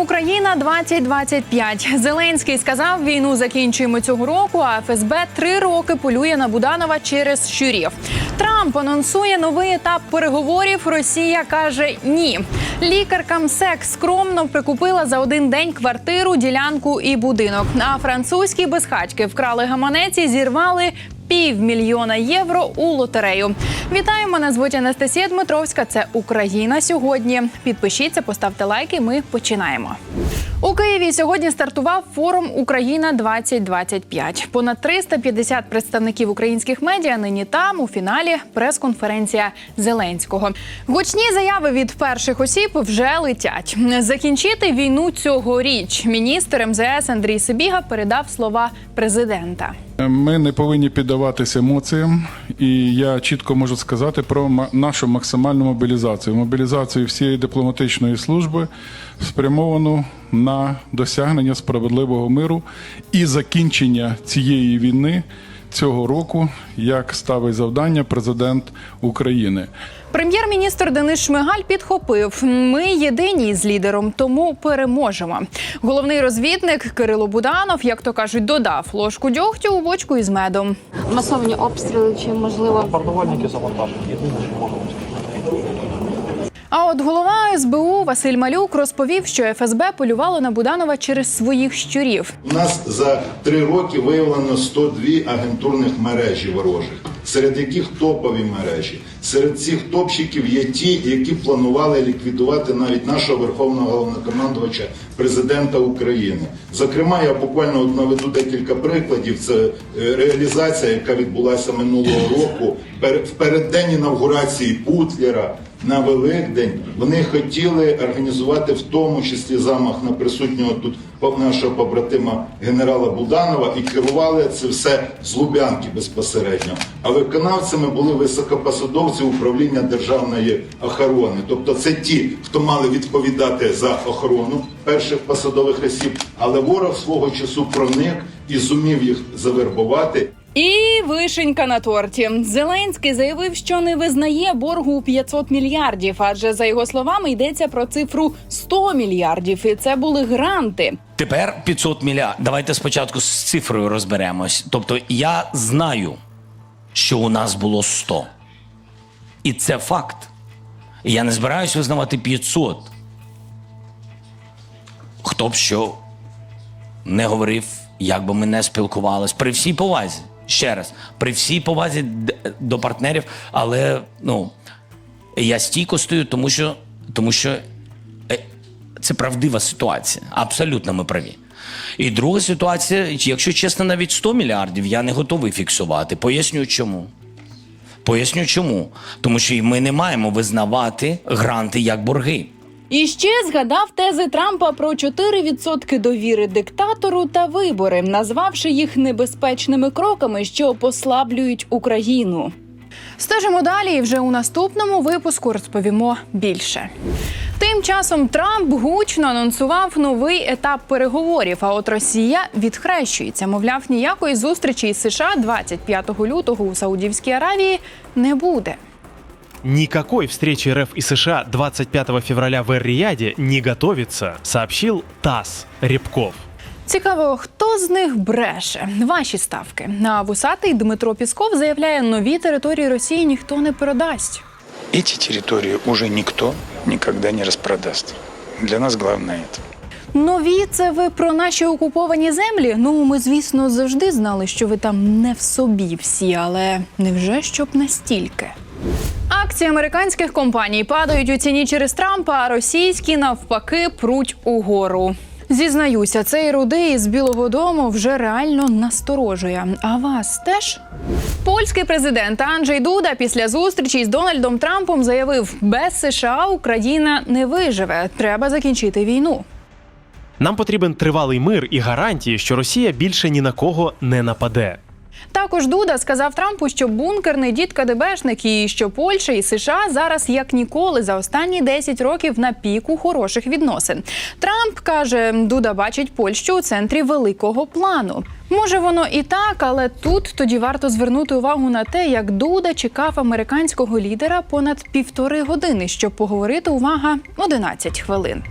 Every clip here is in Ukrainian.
Україна 2025 Зеленський сказав, війну закінчуємо цього року. А ФСБ три роки полює на Буданова через щурів. Трамп анонсує новий етап переговорів. Росія каже ні. Лікарка МСЕК скромно прикупила за один день квартиру, ділянку і будинок. А французькі безхатьки вкрали гаманець і зірвали півмільйона євро у лотерею. Вітаю, мене звуть Анастасія Дмитровська. Це Україна сьогодні. Підпишіться, поставте лайки. Ми починаємо. У Києві сьогодні стартував форум Україна 2025 Понад 350 представників українських медіа нині там у фіналі прес-конференція Зеленського. Гучні заяви від перших осіб вже летять. Закінчити війну цьогоріч. Міністр МЗС Андрій Сибіга передав слова президента. Ми не повинні піддаватися емоціям, і я чітко можу сказати про нашу максимальну мобілізацію. Мобілізацію всієї дипломатичної служби спрямовану на досягнення справедливого миру і закінчення цієї війни цього року, як ставить завдання президент України. Прем'єр-міністр Денис Шмигаль підхопив: ми єдині з лідером, тому переможемо. Головний розвідник Кирило Буданов, як то кажуть, додав ложку дьогтю у бочку із медом. масовані обстріли, чи можливо Бомбардувальники завантажені. Єдине, що можемо. А от голова СБУ Василь Малюк розповів, що ФСБ полювало на Буданова через своїх щурів. У нас за три роки виявлено 102 агентурних мережі ворожих, серед яких топові мережі. Серед цих топчиків є ті, які планували ліквідувати навіть нашого верховного головнокомандувача президента України. Зокрема, я буквально наведу декілька прикладів. Це е, реалізація, яка відбулася минулого року в переддень інавгурації Путлера на Великдень. Вони хотіли організувати в тому числі замах на присутнього тут нашого побратима генерала Буданова і керували це все з Лубянки безпосередньо. А виконавцями були високопосадовці управління державної охорони. Тобто це ті, хто мали відповідати за охорону перших посадових осіб, але ворог свого часу проник і зумів їх завербувати. І вишенька на торті. Зеленський заявив, що не визнає боргу у 500 мільярдів, адже за його словами йдеться про цифру 100 мільярдів, і це були гранти. Тепер 500 мільярдів. Давайте спочатку з цифрою розберемось. Тобто я знаю, що у нас було 100. І це факт. Я не збираюсь визнавати 500. Хто б що не говорив, як би ми не спілкувалися. При всій повазі. Ще раз, при всій повазі до партнерів, але ну, я стійко стою, тому що, тому що е, це правдива ситуація. Абсолютно ми праві. І друга ситуація, якщо чесно, навіть 100 мільярдів я не готовий фіксувати. Поясню чому. Поясню чому. Тому що ми не маємо визнавати гранти як борги. І ще згадав тези Трампа про 4% довіри диктатору та вибори, назвавши їх небезпечними кроками, що послаблюють Україну. Стежимо далі, і вже у наступному випуску розповімо більше. Тим часом Трамп гучно анонсував новий етап переговорів. А от Росія відхрещується. Мовляв, ніякої зустрічі із США 25 лютого у Саудівській Аравії не буде. Никакой встречи РФ и США 25 февраля в Эр-Рияде не готовится, сообщил ТАСС Рябков. Цікаво, хто з них бреше? Ваші ставки. А вусатий Дмитро Пісков заявляє, нові території Росії ніхто не передасть. Эти территории уже никто никогда не распродаст. Для нас главное это. Нові це ви про наші окуповані землі? Ну ми, звісно, завжди знали, що ви там не в собі всі, але невже щоб настільки? Акції американських компаній падають у ціні через Трампа, а російські навпаки пруть угору. Зізнаюся, цей рудий із Білого Дому вже реально насторожує. А вас теж? Польський президент Анджей Дуда після зустрічі з Дональдом Трампом заявив: без США Україна не виживе. Треба закінчити війну. Нам потрібен тривалий мир і гарантії, що Росія більше ні на кого не нападе. Також Дуда сказав Трампу, що бункерний дід КДБшник і що Польща і США зараз як ніколи за останні 10 років на піку хороших відносин. Трамп каже, Дуда бачить Польщу у центрі великого плану. Може, воно і так, але тут тоді варто звернути увагу на те, як Дуда чекав американського лідера понад півтори години, щоб поговорити увага 11 хвилин.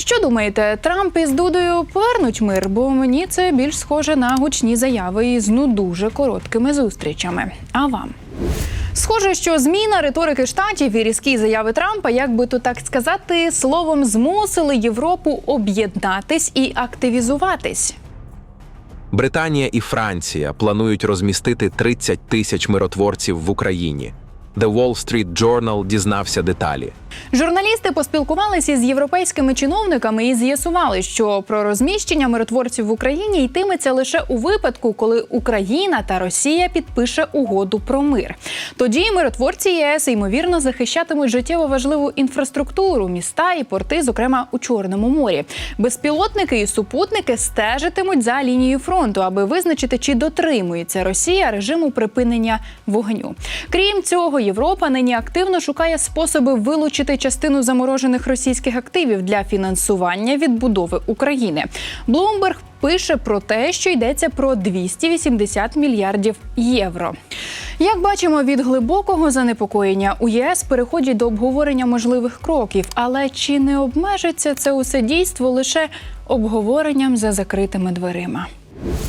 Що думаєте, Трамп із Дудою повернуть мир? Бо мені це більш схоже на гучні заяви із ну дуже короткими зустрічами. А вам? Схоже, що зміна риторики штатів і різкі заяви Трампа, як би то так сказати, словом змусили Європу об'єднатись і активізуватись. Британія і Франція планують розмістити 30 тисяч миротворців в Україні. The Wall Street Journal дізнався деталі. Журналісти поспілкувалися з європейськими чиновниками і з'ясували, що про розміщення миротворців в Україні йтиметься лише у випадку, коли Україна та Росія підпише угоду про мир. Тоді миротворці ЄС ймовірно захищатимуть життєво важливу інфраструктуру, міста і порти, зокрема у Чорному морі. Безпілотники і супутники стежитимуть за лінією фронту, аби визначити, чи дотримується Росія режиму припинення вогню. Крім цього, Європа нині активно шукає способи вилучити частину заморожених російських активів для фінансування відбудови України. Bloomberg пише про те, що йдеться про 280 мільярдів євро. Як бачимо, від глибокого занепокоєння у ЄС переходять до обговорення можливих кроків. Але чи не обмежиться це усе дійство лише обговоренням за закритими дверима?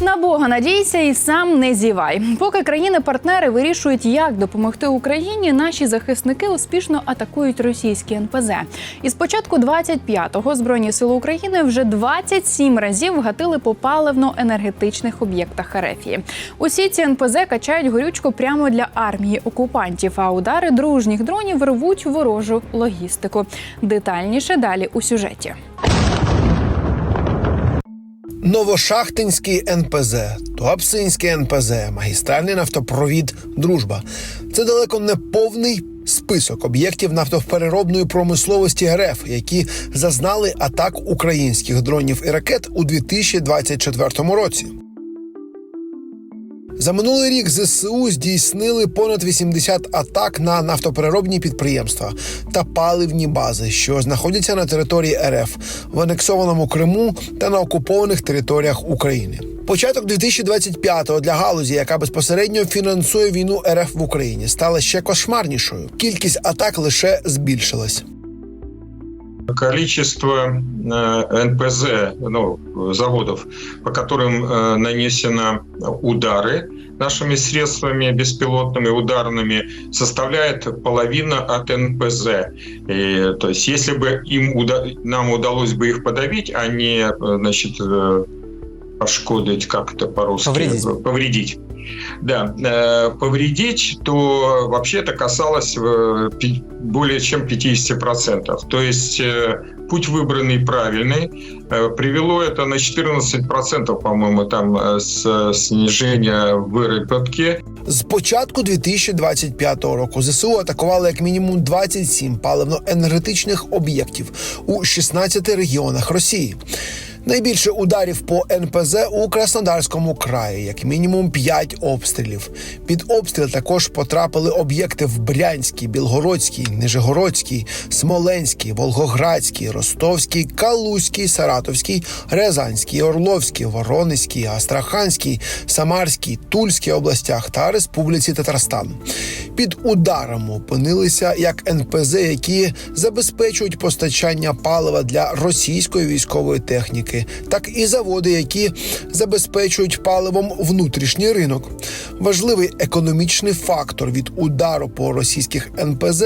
На Бога надійся і сам не зівай. Поки країни-партнери вирішують, як допомогти Україні, наші захисники успішно атакують російські НПЗ. І з початку 25-го збройні сили України вже 27 разів вгатили по паливно-енергетичних об'єктах Арефії. Усі ці НПЗ качають горючку прямо для армії окупантів. А удари дружніх дронів рвуть ворожу логістику. Детальніше далі у сюжеті. Новошахтинський НПЗ, Туапсинський НПЗ, магістральний нафтопровід Дружба. Це далеко не повний список об'єктів нафтопереробної промисловості РФ, які зазнали атак українських дронів і ракет у 2024 році. За минулий рік ЗСУ здійснили понад 80 атак на нафтопереробні підприємства та паливні бази, що знаходяться на території РФ в анексованому Криму та на окупованих територіях України. Початок 2025-го для галузі, яка безпосередньо фінансує війну РФ в Україні, стала ще кошмарнішою. Кількість атак лише збільшилась. Количество э, НПЗ, ну, заводов, по которым э, нанесено удары нашими средствами беспилотными ударными, составляет половина от НПЗ. И, то есть, если бы им уда- нам удалось бы их подавить, а не, э, значит, пошкодить, как это по-русски? Повредить. Повредить. Да, э, повредить, то вообще это касалось э, пи- более чем 50%. То есть э, путь выбранный правильный. Э, Привело это на 14%, по-моему, там э, с снижения выработки. З початку 2025 року ЗСУ атакували як мінімум 27 паливно-енергетичних об'єктів у 16 регіонах Росії. Найбільше ударів по НПЗ у Краснодарському краї, як мінімум 5 обстрілів. Під обстріл також потрапили об'єкти в Брянській, Білгородській, Нижегородській, Смоленській, Волгоградській, Ростовській, Калузькій, Саратовській, Рязанській, Орловській, Воронезькій, Астраханській, Самарській, Тульській областях та Республіці Татарстан. Під ударом опинилися як НПЗ, які забезпечують постачання палива для російської військової техніки, так і заводи, які забезпечують паливом внутрішній ринок. Важливий економічний фактор від удару по російських НПЗ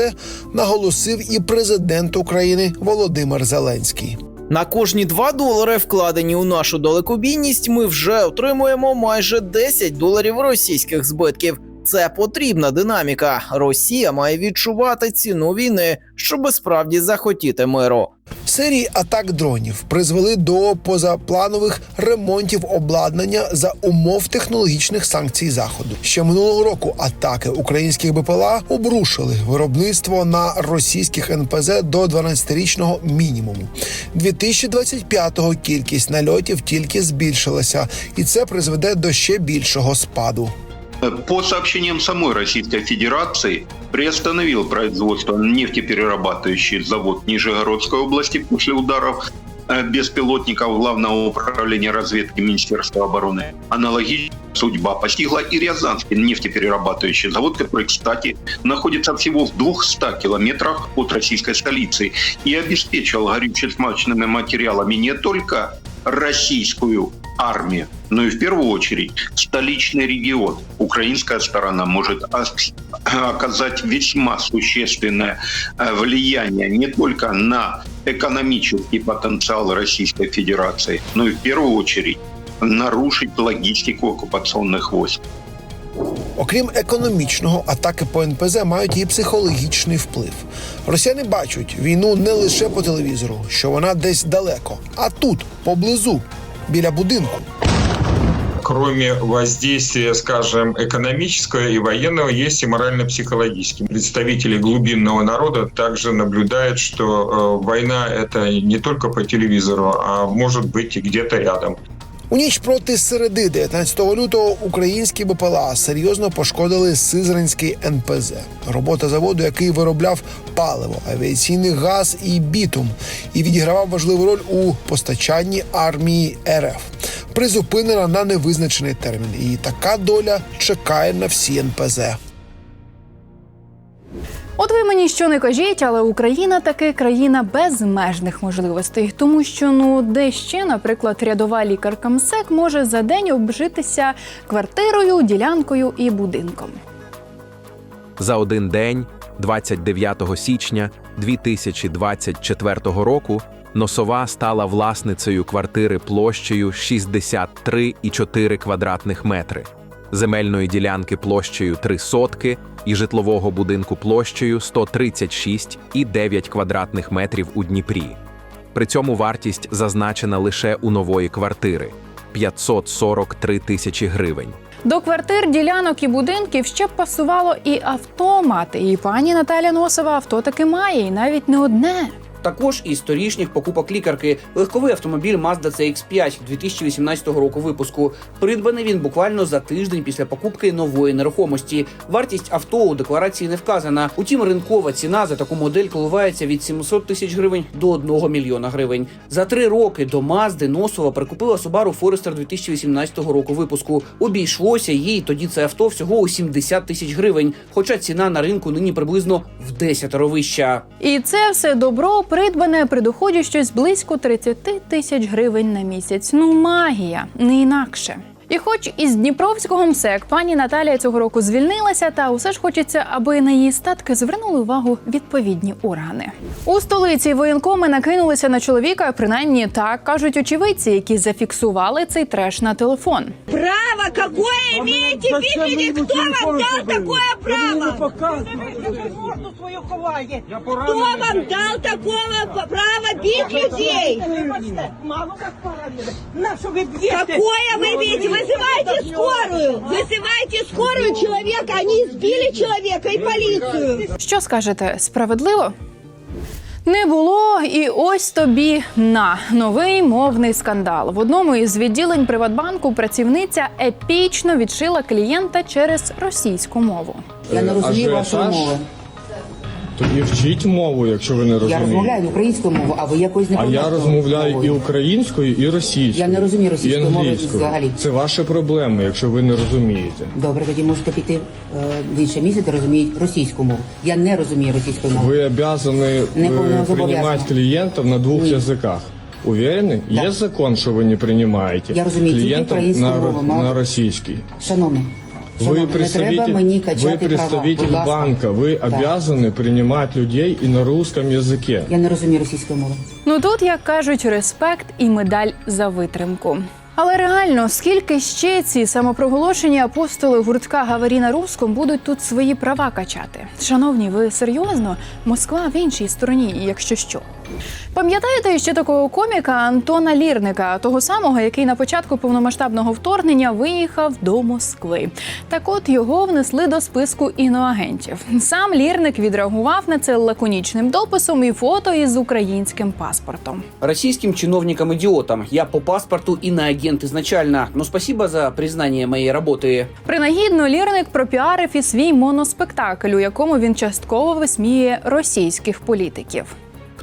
наголосив і президент України Володимир Зеленський. На кожні 2 долари, вкладені у нашу далекобійність, ми вже отримуємо майже 10 доларів російських збитків. Це потрібна динаміка. Росія має відчувати ціну війни, щоб справді захотіти миру. Серії атак дронів призвели до позапланових ремонтів обладнання за умов технологічних санкцій заходу. Ще минулого року атаки українських БПЛА обрушили виробництво на російських НПЗ до 12-річного мінімуму. 2025-го кількість нальотів тільки збільшилася, і це призведе до ще більшого спаду. По сообщениям самой Российской Федерации, приостановил производство нефтеперерабатывающий завод Нижегородской области после ударов э, беспилотников Главного управления разведки Министерства обороны. Аналогичная судьба постигла и Рязанский нефтеперерабатывающий завод, который, кстати, находится всего в 200 километрах от российской столицы и обеспечивал горюче-смазочными материалами не только российскую армию, но и в первую очередь столичный регион. Украинская сторона может ос- оказать весьма существенное э, влияние не только на экономический потенциал Российской Федерации, но и в первую очередь нарушить логистику оккупационных войск. Окрім економічного, атаки по НПЗ мають і психологічний вплив. Росіяни бачать війну не лише по телевізору, що вона десь далеко, а тут, поблизу, Біля будинку. Кроме воздействия, скажем, экономического и военного, есть и морально-психологический. Представители глубинного народа также наблюдают, что э, война это не только по телевизору, а может быть и где-то рядом. У ніч проти середи 19 лютого українські БПЛА серйозно пошкодили Сизранський НПЗ, робота заводу, який виробляв паливо, авіаційний газ і бітум, і відігравав важливу роль у постачанні армії РФ. Призупинена на невизначений термін, і така доля чекає на всі НПЗ. От ви мені що не кажіть, але Україна таки країна безмежних можливостей, тому що ну де ще, наприклад, рядова лікарка МСЕК може за день обжитися квартирою, ділянкою і будинком. За один день, 29 січня 2024 року, Носова стала власницею квартири площею 63,4 квадратних метри, земельної ділянки площею 3 сотки і житлового будинку площею 136,9 квадратних метрів у Дніпрі. При цьому вартість зазначена лише у нової квартири 543 тисячі гривень. До квартир, ділянок і будинків ще б пасувало і авто мати. І пані Наталя Носова авто таки має, і навіть не одне. Також із торішніх покупок лікарки легковий автомобіль Mazda CX-5 2018 року випуску. Придбаний він буквально за тиждень після покупки нової нерухомості. Вартість авто у декларації не вказана. Утім, ринкова ціна за таку модель коливається від 700 тисяч гривень до 1 мільйона гривень. За три роки до Мазди Носова прикупила Subaru Forester 2018 року випуску. Обійшлося їй тоді це авто всього у 70 тисяч гривень. Хоча ціна на ринку нині приблизно в 10 вища. І це все добро придбане при доході щось близько 30 тисяч гривень на місяць. Ну магія, не інакше. І хоч із Дніпровського МСЕК пані Наталія цього року звільнилася, та усе ж хочеться, аби на її статки звернули увагу відповідні органи. У столиці воєнкоми накинулися на чоловіка, принаймні так кажуть очевидці, які зафіксували цей треш на телефон. Право какое имеете видели? Кто вам дал такое право? Кто вам дал такого права бить людей? Какое вы видите? Вызывайте скорую! Вызывайте скорую человека! Они избили человека и полицию! Що скажете, справедливо? Не було, і ось тобі на новий мовний скандал. В одному із відділень Приватбанку працівниця епічно відшила клієнта через російську мову. Я не розумію вашої мови. Тоді вчіть мову, якщо ви не Я розумієте. розмовляю українською мовою, а ви якось не А я розмовляю і українською, і російською. Я не розумію і російської мови англійською. взагалі. Це ваші проблеми, якщо ви не розумієте. Добре, тоді можете піти е, в інше місце, де розуміють російську мову. Я не розумію російської мови. Ви обязаны Не э, повинна принимать зобов'язана. клиентов на двух Ні. языках. Уверены? Да. Есть закон, что вы не принимаете Я розумію тільки клиентов українську на, мову, мало. на российский? Шановний, Вы шановний, не треба представитель, мені вы качати права. представитель Будь ласка. банка, вы Так. обязаны принимать людей и на русском языке. Я не розумію російської мови. Ну тут, як кажуть, респект і медаль за витримку. Але реально, скільки ще ці самопроголошені апостоли гуртка «Говори на русском» будуть тут свої права качати? Шановні, ви серйозно? Москва в іншій стороні, якщо що. Пам'ятаєте ще такого коміка Антона Лірника, того самого, який на початку повномасштабного вторгнення виїхав до Москви. Так от його внесли до списку іноагентів. Сам Лірник відреагував на це лаконічним дописом і фото із українським паспортом. Российским чиновникам-идиотам. Я по паспорту иноагент изначально. Но спасибо за признание моей работы. Принагідно Лірник пропіарив і свій моноспектакль, у якому він частково висміює російських політиків.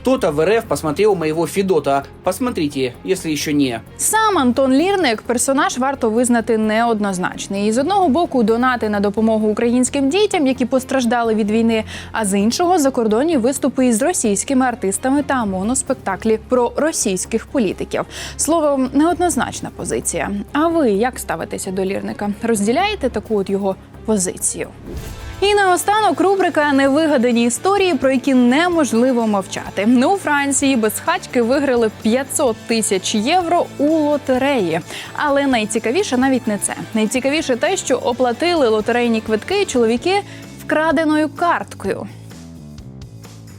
Кто-то в РФ посмотрел моего Федота. Посмотрите, если еще не. Сам Антон Лірник персонаж варто визнати неоднозначний. І з одного боку донати на допомогу українським дітям, які постраждали від війни, а з іншого закордонні виступи із російськими артистами та моноспектаклі про російських політиків. Словом, неоднозначна позиція. А ви як ставитеся до лірника? Розділяєте таку от його позицію? І наостанок рубрика Невигадані історії, про які неможливо мовчати. Ну, у Франції безхатьки виграли 500 тисяч євро у лотереї. Але найцікавіше навіть не це. Найцікавіше те, що оплатили лотерейні квитки чоловіки вкраденою карткою.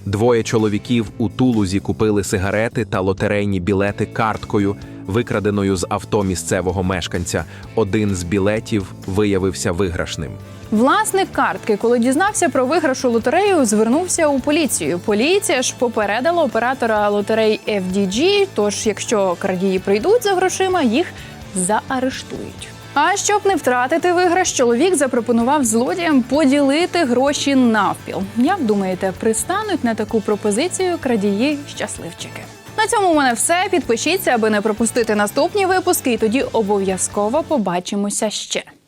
Двоє чоловіків у Тулузі купили сигарети та лотерейні білети карткою, викраденою з авто місцевого мешканця. Один з білетів виявився виграшним. Власник картки, коли дізнався про виграш у лотерею, звернувся у поліцію. Поліція ж попередила оператора лотерей FDG, Тож, якщо крадії прийдуть за грошима, їх заарештують. А щоб не втратити виграш, чоловік запропонував злодіям поділити гроші навпіл. Як думаєте, пристануть на таку пропозицію крадії щасливчики? На цьому у мене все. Підпишіться, аби не пропустити наступні випуски, і тоді обов'язково побачимося ще.